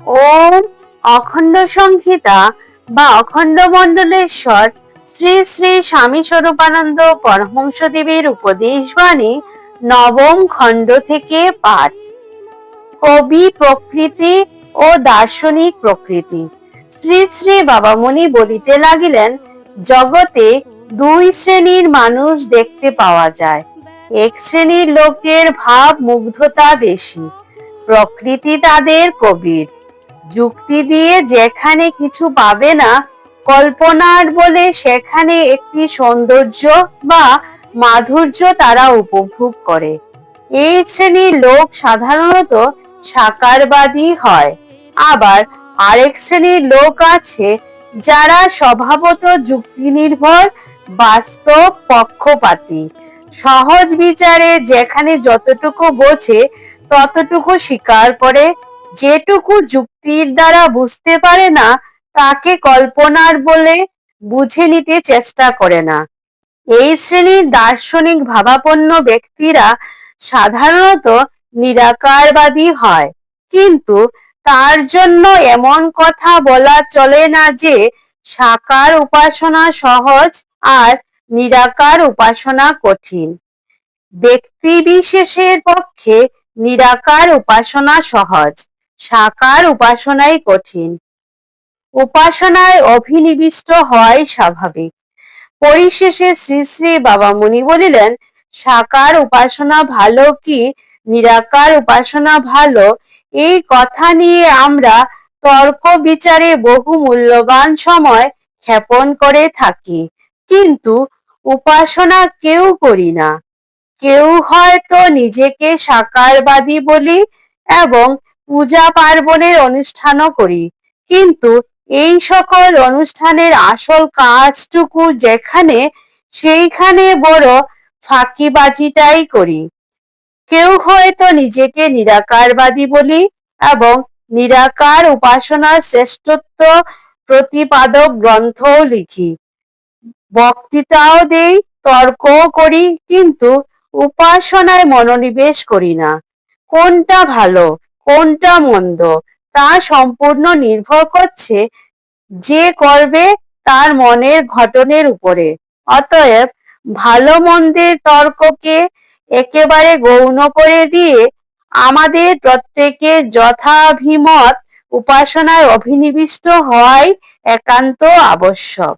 ওম অখণ্ড সংহিতা বা অখণ্ড মণ্ডলেশ্বর শ্রী শ্রী স্বামী স্বরূপানন্দ পরমহংস দেবীর উপদেশ বাণী নবম খণ্ড থেকে পাঠ। কবি প্রকৃতি ও দার্শনিক প্রকৃতি। শ্রী শ্রী বাবামণি বলিতে লাগিলেন, জগতে দুই শ্রেণির মানুষ দেখতে পাওয়া যায়। এক শ্রেণির লোকের ভাব মুগ্ধতা বেশি। প্রকৃতি তাদের কবির। যুক্তি দিয়ে যেখানে কিছু পাবে না, কল্পনার বলে সেখানে একটি সৌন্দর্য বা মাধুর্য তারা উপভোগ করে। এই শ্রেণির লোক সাধারণত সাকারবাদী হয়। আবার আরেক শ্রেণির লোক আছে যারা স্বভাবত যুক্তি নির্ভর বাস্তব পক্ষপাতী। সহজ বিচারে যেখানে যতটুকু বোঝে, ততটুকু স্বীকার করে যেটুকু যুক্তির দ্বারা বুঝতে পারে না, তাকে কল্পনার বলে বুঝে নিতে চেষ্টা করে না। এই শ্রেণির দার্শনিক ভাবাপন্ন ব্যক্তিরা সাধারণত নিরাকারবাদী হয়। কিন্তু তার জন্য এমন কথা বলা চলে না যে সাকার উপাসনা সহজ আর নিরাকার উপাসনা কঠিন। ব্যক্তি বিশেষের পক্ষে নিরাকার উপাসনা সহজ। সাকার উপাসনাই কঠিন। উপাসনায় অভিনিবিষ্ট হয় স্বাভাবিক। পরিশেষে শ্রী শ্রী বাবা মুনি বলিলেন, সাকার উপাসনা ভালো কি? নিরাকার উপাসনা ভালো? এই কথা নিয়ে আমরা তর্ক বিচারে বহু মূল্যবান সময় ক্ষেপণ করে থাকি। কিন্তু উপাসনা কেউ করি না। কেউ হয়তো নিজেকে সাকারবাদী বলি এবং পূজা পার্বণের অনুষ্ঠানও করি। কিন্তু এই সকল অনুষ্ঠানের আসল কাজটুকু যেখানে, সেইখানে বড় ফাঁকিবাজিটাই করি। কেউ হয়তো নিজেকে নিরাকারবাদী বলি এবং নিরাকার উপাসনার শ্রেষ্ঠত্ব প্রতিপাদক গ্রন্থও লিখি। বক্তৃতাও দেই, তর্কও করি, কিন্তু উপাসনায় মনোনিবেশ করি না। কোনটা ভালো? কোনটা মন্দ? তা সম্পূর্ণ নির্ভর করছে যে করবে তার মনের ঘটনের উপরে। অতএব ভালো মন্দের তর্ককে একেবারে গৌণ করে দিয়ে আমাদের প্রত্যেকের যথাভিমত উপাসনায় অভিনিবিষ্ট হওয়াই একান্ত আবশ্যক।